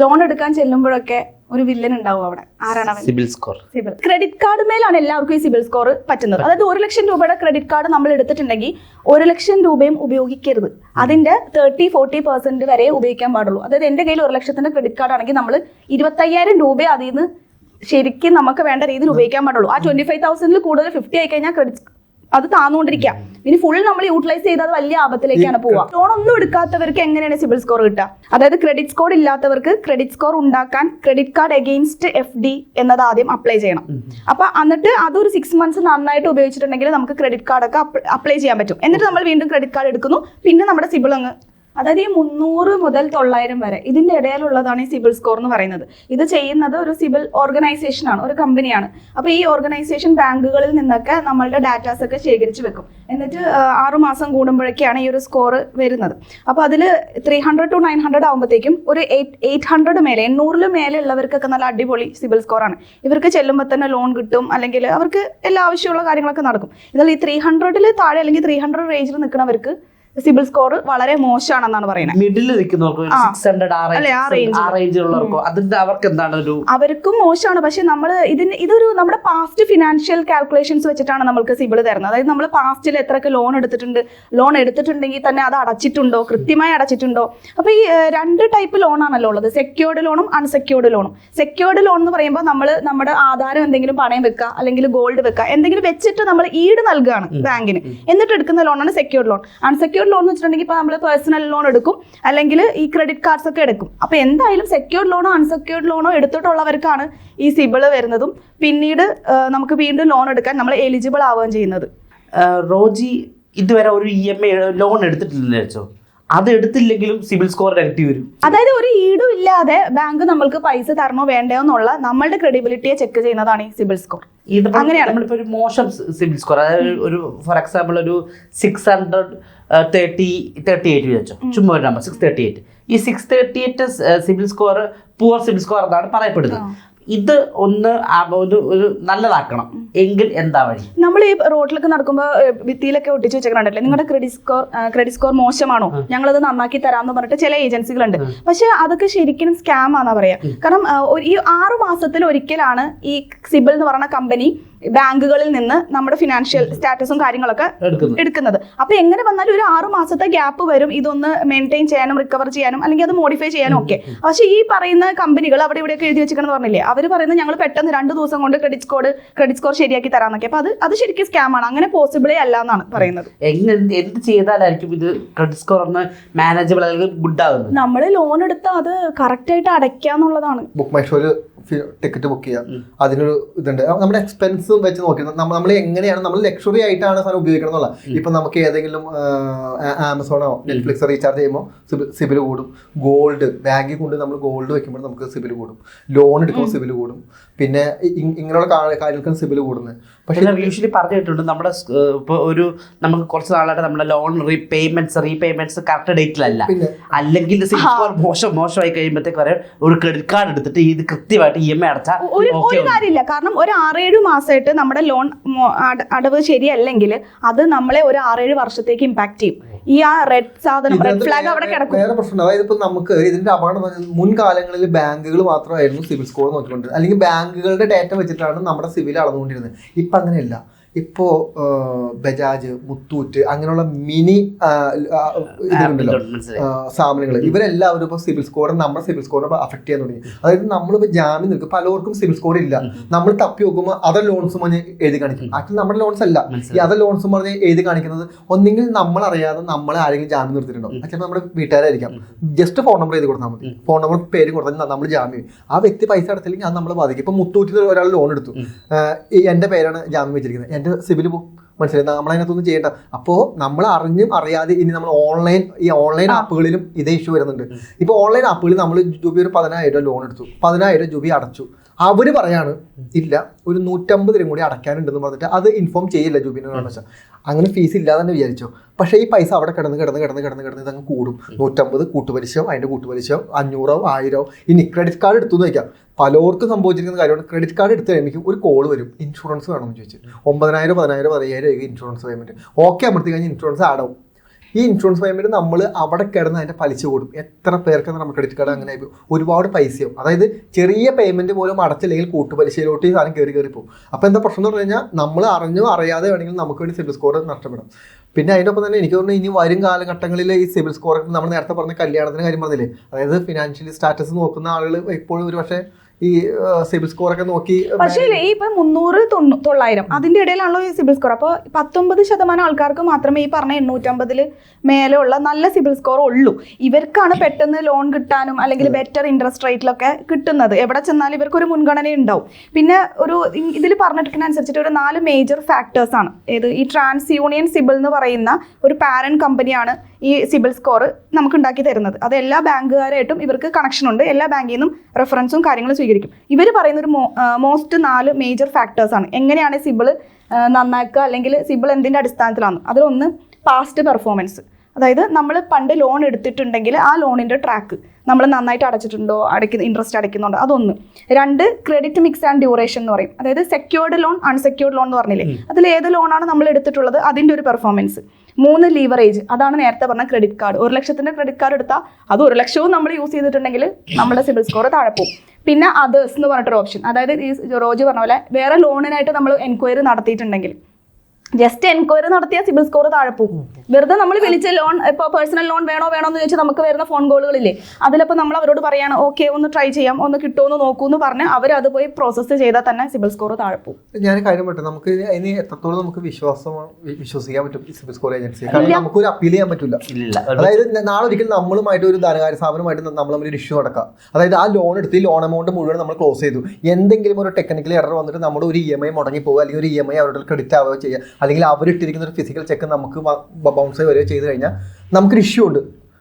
Loan എടുക്കാൻ ചെല്ലുമ്പോഴൊക്കെ ഒരു villain ഉണ്ടാവും അവിടെ. ആരാണ് CIBIL score. CIBIL. Credit card മേലാണ് എല്ലാവർക്കും ഈ സിബിൽ സ്കോർ പറ്റുന്നത്. അതായത് ഒരു ലക്ഷം രൂപയുടെ ക്രെഡിറ്റ് കാർഡ് നമ്മൾ എടുത്തിട്ടുണ്ടെങ്കിൽ ഒരു ലക്ഷം രൂപയും ഉപയോഗിക്കരുത്. അതിന്റെ തേർട്ടി ഫോർട്ടി പെർസെന്റ് വരെ ഉപയോഗിക്കാൻ പാടുള്ളൂ. അതായത് എന്റെ കയ്യിൽ ഒരു ലക്ഷത്തിന്റെ ക്രെഡിറ്റ് കാർഡ് ആണെങ്കിൽ നമ്മൾ ഇരുപത്തയ്യായിരം രൂപ അതിൽ നിന്ന് ശരിക്കും നമുക്ക് വേണ്ട രീതിയിൽ ഉപയോഗിക്കാൻ പാടുള്ളൂ. ആ ട്വന്റി ഫൈവ് തൗസൻഡിൽ കൂടുതൽ ഫിഫ്റ്റി ആയി കഴിഞ്ഞാൽ ക്രെഡിറ്റ് അത് താന്നുകൊണ്ടിരിക്കുക ഇനി ഫുൾ നമ്മൾ യൂട്ടിലൈസ് ചെയ്താൽ വലിയ ആപത്തിലേക്കാണ് പോവുക ലോൺ ഒന്നും എടുക്കാത്തവർക്ക് എങ്ങനെയാണ് സിബിൽ സ്കോർ കിട്ടുക? അതായത് ക്രെഡിറ്റ് സ്കോർ ഇല്ലാത്തവർക്ക് ക്രെഡിറ്റ് സ്കോർ ഉണ്ടാക്കാൻ credit card against F D എന്നത് ആദ്യം അപ്ലൈ ചെയ്യണം. അപ്പൊ എന്നിട്ട് അതൊരു സിക്സ് മന്ത്സ് നന്നായിട്ട് ഉപയോഗിച്ചിട്ടുണ്ടെങ്കിൽ നമുക്ക് ക്രെഡിറ്റ് കാർഡ് ഒക്കെ അപ്ലൈ ചെയ്യാൻ പറ്റും. എന്നിട്ട് നമ്മൾ വീണ്ടും ക്രെഡിറ്റ് കാർഡ് എടുക്കുന്നു. പിന്നെ നമ്മുടെ സിബിൾ അങ്ങ് അതായത് ഈ മുന്നൂറ് മുതൽ തൊള്ളായിരം വരെ ഇതിന്റെ ഇടയിലുള്ളതാണ് ഈ സിബിൽ സ്കോർ എന്ന് പറയുന്നത്. ഇത് ചെയ്യുന്നത് ഒരു സിബിൽ ഓർഗനൈസേഷൻ ആണ് ഒരു കമ്പനിയാണ് അപ്പൊ ഈ ഓർഗനൈസേഷൻ ബാങ്കുകളിൽ നിന്നൊക്കെ നമ്മളുടെ ഡാറ്റാസ് ഒക്കെ ശേഖരിച്ച് വെക്കും. എന്നിട്ട് ആറുമാസം ആറു മാസം കൂടുമ്പോഴൊക്കെയാണ് ഈ ഒരു സ്കോർ വരുന്നത്. അപ്പൊ അതിൽ three hundred to nine hundred ആകുമ്പോഴത്തേക്കും ഒരു എയ്റ്റ് എയ്റ്റ് ഹൺഡ്രഡ് മേലെ എണ്ണൂറിൽ മേലെ ഉള്ളവർക്കൊക്കെ നല്ല അടിപൊളി സിബിൽ സ്കോർ ആണ്. ഇവർക്ക് ചെല്ലുമ്പോൾ തന്നെ ലോൺ കിട്ടും അല്ലെങ്കിൽ അവർക്ക് എല്ലാ ആവശ്യമുള്ള കാര്യങ്ങളൊക്കെ നടക്കും. എന്നാൽ ഈ ത്രീ ഹൺഡ്രഡിൽ താഴെ അല്ലെങ്കിൽ ത്രീ ഹൺഡ്രഡ് റേഞ്ചിൽ നിൽക്കുന്നവർക്ക് സിബിൽ സ്കോർ വളരെ മോശമാണെന്നാണ് പറയുന്നത്. മിഡിൽ നിൽക്കുന്നവർക്ക് അവർക്ക് എന്താണ് ഒരു അവർക്കും മോശമാണ്. പക്ഷെ നമ്മൾ ഇതിന് ഇതൊരു നമ്മുടെ പാസ്റ്റ് ഫിനാൻഷ്യൽ കാൽക്കുലേഷൻസ് വെച്ചിട്ടാണ് നമ്മൾക്ക് സിബിൾ തരുന്നത്. അതായത് നമ്മൾ പാസ്റ്റിൽ എത്രയൊക്കെ ലോൺ എടുത്തിട്ടുണ്ട് ലോൺ എടുത്തിട്ടുണ്ടെങ്കിൽ തന്നെ അത് അടച്ചിട്ടുണ്ടോ കൃത്യമായി അടച്ചിട്ടുണ്ടോ? അപ്പൊ ഈ രണ്ട് ടൈപ്പ് ലോൺ ആണല്ലോ ഉള്ളത്. സെക്യൂർഡ് ലോണും അൺസെക്യൂർഡ് ലോണും സെക്യൂർഡ് ലോൺ എന്ന് പറയുമ്പോൾ നമ്മൾ നമ്മുടെ ആധാരം എന്തെങ്കിലും പണയം വെക്കുക അല്ലെങ്കിൽ ഗോൾഡ് വെക്കുക എന്തെങ്കിലും വെച്ചിട്ട് നമ്മൾ ഈട് നൽകുകയാണ് ബാങ്കിന്. എന്നിട്ട് എടുക്കുന്ന ലോണാണ് സെക്യൂർഡ് ലോൺ അൺസെക്യൂർഡ് ലോൺ എന്ന് വെച്ചിട്ടുണ്ടെങ്കിൽ ഇപ്പോൾ നമ്മൾ പേഴ്സണൽ ലോൺ എടുക്കും. അല്ലെങ്കിൽ ഈ ക്രെഡിറ്റ് കാർഡ്സ് ഒക്കെ എടുക്കും. അപ്പോൾ എന്തായാലും സെക്യൂർഡ് ലോണോ അൺസെക്യൂർഡ് ലോണോ എടുത്തിട്ടുള്ളവർക്കാണ് ഈ സിബിൾ വരുന്നതും. പിന്നീട് നമുക്ക് വീണ്ടും ലോൺ എടുക്കാൻ നമ്മൾ എലിജിബിൾ ആവുകയും ചെയ്യുന്നത്. റോജി ഇതുവരെ ഒരു ഇ എം ഐ ലോൺ എടുത്തിട്ടില്ലെന്ന് വെച്ചോ അത് എടുത്തില്ലെങ്കിലും സിബിൽ സ്കോർ നെഗറ്റീവ് വരും. അതായത് ഒരു ഈടും ഇല്ലാതെ ബാങ്ക് നമ്മൾക്ക് പൈസ തരണോ വേണ്ടയോ എന്നുള്ള നമ്മളുടെ ക്രെഡിബിലിറ്റിയെ ചെക്ക് ചെയ്യുന്നതാണ് ഈ സിബിൽ സ്കോർ. അങ്ങനെയാണ്. നമ്മളിപ്പോ ഒരു മോശം സിബിൽ സ്കോർ. അതായത് ഒരു ഫോർ എക്സാമ്പിൾ ഒരു six hundred thirty thirty eight വെച്ചോ. ചുമ്മാ ഒരു നമ്പർ സിക്സ് തേർട്ടി എയ്റ്റ് ഈ six thirty eight CIBIL score poor CIBIL score എന്നാണ് പറയപ്പെടുന്നത്. ഇത് ഒന്ന് ഒരു നല്ലതാക്കണം. എങ്കിൽ എന്താ വഴി? നമ്മൾ ഈ റോഡിലൊക്കെ നടക്കുമ്പോൾ ഭിത്തിയിലൊക്കെ ഒട്ടിച്ച് വെച്ചിട്ടുണ്ടല്ലേ നിങ്ങളുടെ ക്രെഡിറ്റ് സ്കോർ ക്രെഡിറ്റ് സ്കോർ മോശമാണോ? ഞങ്ങൾ ഞങ്ങളത് നന്നാക്കി തരാമെന്ന് പറഞ്ഞിട്ട് ചില ഏജൻസികളുണ്ട്. പക്ഷെ അതൊക്കെ ശരിക്കും സ്കാം ആണെന്നാ പറയാ. കാരണം ഈ ആറു മാസത്തിൽ ഒരിക്കലാണ് ഈ സിബിൾ എന്ന് പറയുന്ന കമ്പനി ബാങ്കുകളിൽ നിന്ന് നമ്മുടെ ഫിനാൻഷ്യൽ സ്റ്റാറ്റസും കാര്യങ്ങളൊക്കെ എടുക്കുന്നത്. എടുക്കുന്നത്. അപ്പൊ എങ്ങനെ വന്നാലും ഒരു ആറു മാസത്തെ ഗ്യാപ്പ് വരും. ഇതൊന്ന് മെയിന്റെയിൻ ചെയ്യാനും റിക്കവർ ചെയ്യാനും അല്ലെങ്കിൽ അത് മോഡിഫൈ ചെയ്യാനും ഒക്കെ. പക്ഷേ ഈ പറയുന്ന കമ്പനികൾ അവിടെ ഇവിടെയൊക്കെ എഴുതി വെച്ചിരിക്കണം പറഞ്ഞില്ലേ? അവർ പറയുന്നത് ഞങ്ങൾ പെട്ടെന്ന് രണ്ട് ദിവസം കൊണ്ട് ക്രെഡിറ്റ് സ്കോർ ക്രെഡിറ്റ് സ്കോർ ശരിയാക്കി തരാന്നൊക്കെ. അപ്പൊ അത് അത് ശരിക്കും സ്കാം ആണ്. അങ്ങനെ പോസിബിളേ അല്ല എന്നാണ് പറയുന്നത്. എങ്ങനെ എന്ത് ചെയ്താലായിരിക്കും ഇത് ക്രെഡിറ്റ് സ്കോർ ഒന്ന് മാനേജബിൾ അല്ലെങ്കിൽ ഗുഡ് ആകുന്നത് നമ്മൾ ലോൺ എടുത്താൽ അത് കറക്റ്റ് ആയിട്ട് അടയ്ക്കാന്നുള്ളതാണ്. ബുക്ക് മൈ ഷോയിൽ ടിക്കറ്റ് ബുക്ക് ചെയ്യാം. അതിനൊരു ഇതുണ്ട്. നമ്മുടെ എക്സ്പെൻസും വെച്ച് നോക്കി. നമ്മൾ നമ്മൾ എങ്ങനെയാണ് നമ്മൾ ലക്ഷറി ആയിട്ടാണ് സാധനം ഉപയോഗിക്കണം എന്നുള്ള ഇപ്പൊ നമുക്ക് ഏതെങ്കിലും ആമസോണോ നെറ്റ്ഫ്ലിക്സോ റീചാർജ് ചെയ്യുമ്പോൾ സിബിൽ കൂടും. ഗോൾഡ് ബാങ്കിൽ കൊണ്ട് നമ്മൾ ഗോൾഡ് വെക്കുമ്പോൾ നമുക്ക് സിബിൽ കൂടും. ലോൺ എടുക്കുമ്പോൾ സിബിൽ കൂടും. പിന്നെ ഇങ്ങനെയുള്ള കാര്യങ്ങൾക്കാണ് സിബിൽ കൂടുന്നത്. പക്ഷേ യൂഷ്വലി യൂഷ്വലി കേട്ടിട്ടുണ്ട് നമ്മുടെ ഇപ്പോൾ ഒരു നമുക്ക് കുറച്ച് നാളായിട്ട് നമ്മുടെ ലോൺ റീപേയ്മെന്റ്സ് റീപേയ്മെന്റ്സ് കറക്റ്റ് ഡേറ്റിലല്ല അല്ലെങ്കിൽ മോശം മോശമായി കഴിയുമ്പോഴത്തേക്ക് പറയാം ഒരു ക്രെഡിറ്റ് കാർഡ് എടുത്തിട്ട് ഇത് കൃത്യമായിട്ട് ഇ എം ഐ അടച്ചാൽ ഒരു ഓക്കെ ഒരു കാര്യമില്ല. കാരണം ഒരു ആറേഴ് മാസമായിട്ട് നമ്മുടെ ലോൺ അടവ് ശരിയല്ലെങ്കിൽ അത് നമ്മളെ ഒരു ആറേഴ് വർഷത്തേക്ക് ഇമ്പാക്ട് ചെയ്യും. ഈ ആ റെഡ് സാധനം റെഡ് ഫ്ലാഗ് അവിടെ കിടക്കും. വേറെ പ്രശ്നം അതായത് ഇപ്പൊ നമുക്ക് ഇതിന്റെ അപകടം പറഞ്ഞാൽ മുൻകാലങ്ങളിൽ ബാങ്കുകൾ മാത്രമായിരുന്നു സിവിൽ സ്കോർ നോക്കിക്കൊണ്ടിരുന്നത്. അല്ലെങ്കിൽ ബാങ്കുകളുടെ ഡാറ്റ വെച്ചിട്ടാണ് നമ്മുടെ സിവിൽ അളന്നുകൊണ്ടിരുന്നത്. ഇപ്പൊ അങ്ങനെയല്ല. ഇപ്പോ ബജാജ് മുത്തൂറ്റ് അങ്ങനെയുള്ള മിനി ഇതുണ്ടല്ലോ മനസ്സിലായി ഇവരെല്ലാവരും ഇപ്പോൾ സിവിൽ സ്കോർ നമ്മുടെ സിവിൽ സ്കോറിനെ അഫക്ട് ചെയ്യാൻ തുടങ്ങി. അതായത് നമ്മളിപ്പോൾ ജാമ്യം നിൽക്കും. പലർക്കും സിവിൽ സ്കോർ ഇല്ല. നമ്മൾ തപ്പി നോക്കുമ്പോൾ അതർ ലോൺസ് പറഞ്ഞ് എഴുതി കാണിക്കും. ആക്ച്വലി നമ്മുടെ ലോൺസ് അല്ല. ഈ അതർ ലോൺസ് പറഞ്ഞ് എഴുതി കാണിക്കുന്നത് ഒന്നെങ്കിൽ നമ്മൾ അറിയാതെ നമ്മളെ ആരെങ്കിലും ജാമ്യം നിർത്തിയിട്ടുണ്ടോ? ചിലപ്പോൾ നമ്മുടെ വീട്ടുകാരായിരിക്കാം. ജസ്റ്റ് ഫോൺ നമ്പർ എഴുതി കൊടുത്താൽ മതി. ഫോൺ നമ്പർ പേര് കൊടുത്താൽ നമ്മൾ ജാമ്യം ആ വ്യക്തി പൈസ അടച്ചില്ലെങ്കിൽ അത് നമ്മളെ ബാധിക്കും. ഇപ്പൊ മുത്തൂറ്റിൽ ഒരാൾ ലോൺ എടുത്തു. എന്റെ പേരാണ് ജാമ്യം വെച്ചിരിക്കുന്നത്. എന്റെ പോകും മനസ്സിലായി? നമ്മൾ അതിനകത്തൊന്നും ചെയ്യേണ്ട. അപ്പോൾ നമ്മൾ അറിഞ്ഞും അറിയാതെ ഇനി നമ്മൾ ഓൺലൈൻ ഈ ഓൺലൈൻ ആപ്പുകളിലും ഇതേ ഇഷ്യൂ വരുന്നുണ്ട്. ഇപ്പോൾ ഓൺലൈൻ ആപ്പുകളിൽ നമ്മൾ ജൂബി ഒരു പതിനായിരം രൂപ ലോൺ എടുത്തു. പതിനായിരം ജൂബി അടച്ചു. അവർ പറയാണ് ഇല്ല ഒരു നൂറ്റമ്പത് രൂപ കൂടി അടയ്ക്കാനുണ്ടെന്ന് പറഞ്ഞിട്ട് അത് ഇൻഫോം ചെയ്യില്ല ജൂബിനെ വെച്ചാൽ അങ്ങനെ ഫീസ് ഇല്ലാതെ തന്നെ വിചാരിച്ചോ. പക്ഷേ ഈ പൈസ അവിടെ കിടന്ന് കിടന്ന് കിടന്ന് കിടന്ന് കിടന്ന് ഇതങ്ങ് കൂടും. നൂറ്റമ്പത് കൂട്ടുപലിശയോ അതിന്റെ കൂട്ടുപലിശയോ അഞ്ഞൂറോ ആയിരോ ഇനി ക്രെഡിറ്റ് കാർഡ് എടുത്തു എന്ന് വയ്ക്കാം പലർക്കും സംഭവിച്ചിരിക്കുന്ന കാര്യമാണ് ക്രെഡിറ്റ് കാർഡ് എടുത്ത് കഴിയുമ്പോൾ ഒരു കോൾ വരും. ഇൻഷുറൻസ് വേണമെന്ന് ചോദിച്ചു. ഒമ്പതിനായിരം പതിനായിരം പതിനായിരം രൂപ ഇൻഷുറൻസ് പേയ്മെന്റ് ഓക്കെ അമർത്തി കഴിഞ്ഞാൽ ഇൻഷുറൻസ് ആഡ് ആവും. ഈ ഇൻഷുറൻസ് പേയ്മെന്റ് നമ്മൾ അവിടെ കിടന്ന് അതിന്റെ പലിശ കൂടും. എത്ര പേർക്ക് നമ്മൾ ക്രെഡിറ്റ് കാർഡ് അങ്ങനെ ഒരുപാട് പൈസയും അതായത് ചെറിയ പേയ്മെന്റ് പോലും അടച്ചില്ലെങ്കിൽ കൂട്ടുപലിശയിലോട്ട് ഈ സാധനം കയറി കയറി പോകും. അപ്പോൾ എന്താ പ്രശ്നം എന്ന് പറഞ്ഞു കഴിഞ്ഞാൽ നമ്മൾ അറിഞ്ഞോ അറിയാതെ വേണമെങ്കിൽ നമുക്ക് വേണ്ടി സിബിൽ സ്കോർ നഷ്ടപ്പെടും. പിന്നെ അതിനൊപ്പം തന്നെ എനിക്ക് തോന്നുന്നു ഇനി വരും കാലഘട്ടങ്ങളിൽ ഈ സിബിൽ സ്കോർ നമ്മൾ നേരത്തെ പറഞ്ഞ കല്യാണത്തിന് കാര്യം പറഞ്ഞില്ലേ? അതായത് ഫിനാൻഷ്യലി സ്റ്റാറ്റസ് നോക്കുന്ന ആളുകൾ ഇപ്പോഴും ഒരു പക്ഷേ ഈ സിബിൽ സ്കോർ ഒക്കെ നോക്കി പക്ഷേ ഈ ഇപ്പൊ മുന്നൂറ് തൊള്ളായിരം അതിന്റെ ഇടയിലാണല്ലോ ഈ സിബിൽ സ്കോർ. അപ്പോൾ പത്തൊമ്പത് ശതമാനം ആൾക്കാർക്ക് മാത്രമേ ഈ പറഞ്ഞ എണ്ണൂറ്റമ്പതിൽ മേലെ ഉള്ള നല്ല സിബിൽ സ്കോർ ഉള്ളൂ. ഇവർക്കാണ് പെട്ടെന്ന് ലോൺ കിട്ടാനും അല്ലെങ്കിൽ ബെറ്റർ ഇൻട്രസ്റ്റ് റേറ്റിലൊക്കെ കിട്ടുന്നത്. എവിടെ ചെന്നാലും ഇവർക്ക് ഒരു മുൻഗണന ഉണ്ടാവും. പിന്നെ ഒരു ഇതിൽ പറഞ്ഞിരിക്കുന്ന അനുസരിച്ചിട്ട് ഒരു നാല് മേജർ ഫാക്ടേഴ്സ് ആണ്. ഏത് ഈ ട്രാൻസ് യൂണിയൻ സിബിൾ എന്ന് പറയുന്ന ഒരു പാരൻ കമ്പനിയാണ് ഈ സിബിൽ സ്കോർ നമുക്ക് ഉണ്ടാക്കി തരുന്നത്. അത് എല്ലാ ബാങ്കുകാരായിട്ടും ഇവർക്ക് കണക്ഷൻ ഉണ്ട്. എല്ലാ ബാങ്കിൽ നിന്നും റെഫറൻസും കാര്യങ്ങളും സ്വീകരിക്കും. ഇവർ പറയുന്ന ഒരു മോസ്റ്റ് നാല് മേജർ ഫാക്ടേഴ്സ് ആണ്. എങ്ങനെയാണ് സിബിൾ നന്നാക്കുക അല്ലെങ്കിൽ സിബിൾ എന്തിന്റെ അടിസ്ഥാനത്തിലാണ്? അതിലൊന്ന് പാസ്റ്റ് പെർഫോമൻസ് അതായത് നമ്മൾ പണ്ട് ലോൺ എടുത്തിട്ടുണ്ടെങ്കിൽ ആ ലോണിന്റെ ട്രാക്ക് നമ്മൾ നന്നായിട്ട് അടച്ചിട്ടുണ്ടോ അടയ്ക്കുന്ന ഇൻട്രസ്റ്റ് അടയ്ക്കുന്നുണ്ടോ അതൊന്ന്. രണ്ട് ക്രെഡിറ്റ് മിക്സ് ആൻഡ് ഡ്യൂറേഷൻ എന്ന് പറയും. അതായത് സെക്യൂർഡ് ലോൺ അൺസെക്യൂർഡ് ലോൺ എന്ന് പറഞ്ഞില്ലേ? അതിൽ ഏത് ലോണാണ് നമ്മൾ എടുത്തിട്ടുള്ളത്? അതിന്റെ ഒരു പെർഫോമൻസ് മൂന്ന് ലീവറേജ് അതാണ് നേരത്തെ പറഞ്ഞ ക്രെഡിറ്റ് കാർഡ് ഒരു ലക്ഷത്തിന്റെ ക്രെഡിറ്റ് കാർഡ് എടുത്താൽ അത് ഒരു ലക്ഷവും നമ്മൾ യൂസ് ചെയ്തിട്ടുണ്ടെങ്കിൽ നമ്മുടെ സിബിൽ സ്കോർ താഴെ പോകും. പിന്നെ അതേഴ്സ് എന്ന് പറഞ്ഞിട്ടൊരു ഓപ്ഷൻ അതായത് ഈ റോജ് പറഞ്ഞ പോലെ വേറെ ലോണിനായിട്ട് നമ്മൾ എൻക്വയറി നടത്തിയിട്ടുണ്ടെങ്കിൽ. ജസ്റ്റ് എൻക്വയറി നടത്തിയാൽ സിബിൽ സ്കോർ താഴെ പോകും. വെറുതെ നമ്മൾ വിളിച്ച ലോൺ ഇപ്പോൾ പേഴ്സണൽ ലോൺ വേണോ വേണോ എന്ന് ചോദിച്ചാൽ നമുക്ക് വരുന്ന ഫോൺ കോളുകളില്ലേ അതിലപ്പോൾ നമ്മൾ അവരോട് പറയാണ് ഓക്കെ ഒന്ന് ട്രൈ ചെയ്യാം ഒന്ന് കിട്ടുമോ എന്ന് നോക്കൂ എന്ന് പറഞ്ഞ് അവർ അത് പോയി പ്രോസസ്സ് ചെയ്താൽ തന്നെ സിബിൽ സ്കോർ താഴെ പോകും. ഞാൻ കാര്യം പറ്റും നമുക്ക് ഇനി എത്രത്തോളം നമുക്ക് വിശ്വാസം വിശ്വസിക്കാൻ പറ്റും സിബിൽ സ്കോർ ഏജൻസി കാരണം നമുക്കൊരു അപ്പീൽ ചെയ്യാൻ പറ്റില്ല ഇല്ല. അതായത് നാളെ ഒരിക്കലും നമ്മളുമായിട്ട് ഒരു ധനകാര്യ സ്ഥാപനമായിട്ട് നമ്മൾ തമ്മിൽ ഒരു ഇഷ്യൂ നടക്കാം. അതായത് ആ ലോൺ എടുത്ത് ലോൺ എമൗണ്ട് മുഴുവൻ നമ്മൾ ക്ലോസ് ചെയ്തു. എന്തെങ്കിലും ഒരു ടെക്നിക്കൽ എറർ വന്നിട്ട് നമ്മൾ ഒരു ഇ എം ഐ മുടങ്ങി പോകുക അല്ലെങ്കിൽ ഒരു ഇ എം ഐ അവരുടെ ക്രെഡിറ്റ് ആവുകയോ ചെയ്യുക അല്ലെങ്കിൽ അവരിട്ടിരിക്കുന്ന ഒരു ഫിസിക്കൽ ചെക്ക് നമുക്ക് ബൗൺസ് വരികയോ ചെയ്ത് കഴിഞ്ഞാൽ നമുക്കൊരു ഇഷ്യൂ ഉണ്ട്.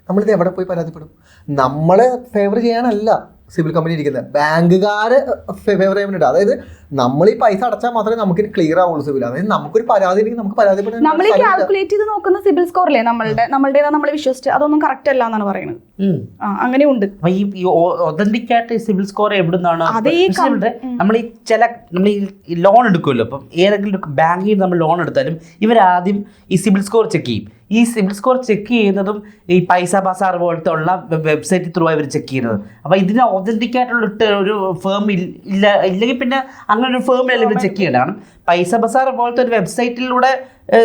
നമ്മളിത് എവിടെ പോയി പരാതിപ്പെടും? നമ്മളെ ഫേവർ ചെയ്യാനല്ല സിവിൽ കമ്പനി ഇരിക്കുന്നത് ബാങ്കുകാരെ ഫേവർ ചെയ്യാൻ വേണ്ടിയിട്ട്. അതായത് നമ്മൾ ഈ പൈസ അടച്ചാൽ മാത്രമേ നമുക്ക് ക്ലിയർ ആവുള്ളൂ സിബിൽ. അതായത് നമുക്കൊരു പരാതി ഉണ്ടെങ്കിൽ നമുക്ക് പരാതിപ്പെടാൻ നമ്മൾ ഈ കാൽക്കുലേറ്റ് ചെയ്ത് നോക്കുന്ന സിബിൽ സ്കോറില്ലേ നമ്മളുടെ? നമ്മളുടേതാ നമ്മൾ വിശ്വസിച്ച് അതൊന്നും കറക്റ്റ് അല്ല എന്നാണ് പറയുന്നത്. അങ്ങനെയുണ്ട്. ഈ ഒതന്റിക് ആയിട്ട് സിബിൽ സ്കോർ എവിടുന്നാണ്? നമ്മൾ ഈ ചില നമ്മൾ ഈ ലോൺ എടുക്കുമല്ലോ. അപ്പം ഏതെങ്കിലും ബാങ്കിൽ ബാങ്കിൽ നമ്മൾ ലോൺ എടുത്താലും ഇവരാദ്യം ഈ സിബിൽ സ്കോർ ചെക്ക് ചെയ്യും. ഈ സിബിൽ സ്കോർ ചെക്ക് ചെയ്യുന്നതും ഈ പൈസ ബസാർ പോലത്തെ ഉള്ള വെബ്സൈറ്റ് ത്രൂ ആയി ഇവർ ചെക്ക് ചെയ്യുന്നത്. അപ്പോൾ ഇതിന് ഒതന്റിക് ആയിട്ടുള്ള ഒരു ഫേം ഇല്ല ഇല്ലെങ്കിൽ പിന്നെ അങ്ങനെ ഒരു ഫേമിലല്ല അല്ലെങ്കിൽ ചെക്ക് ചെയ്യേണ്ടതാണ് കാരണം പൈസ ബസാർ പോലത്തെ ഒരു വെബ്സൈറ്റിലൂടെ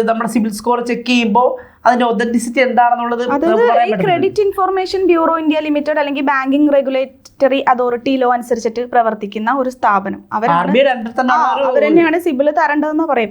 നമ്മുടെ സിവിൽ സ്കോർ ചെക്ക് ചെയ്യുമ്പോൾ അതിന്റെ ഒതന്റിസിറ്റി എന്താണെന്നുള്ളത്. Credit information bureau India limited അല്ലെങ്കിൽ ബാങ്കിങ് റെഗുലേറ്ററി അതോറിറ്റി ലോ അനുസരിച്ചിട്ട് പ്രവർത്തിക്കുന്ന ഒരു സ്ഥാപനം. അവർ അവർ തന്നെയാണ് സിബിൽ തരേണ്ടതെന്ന് പറയും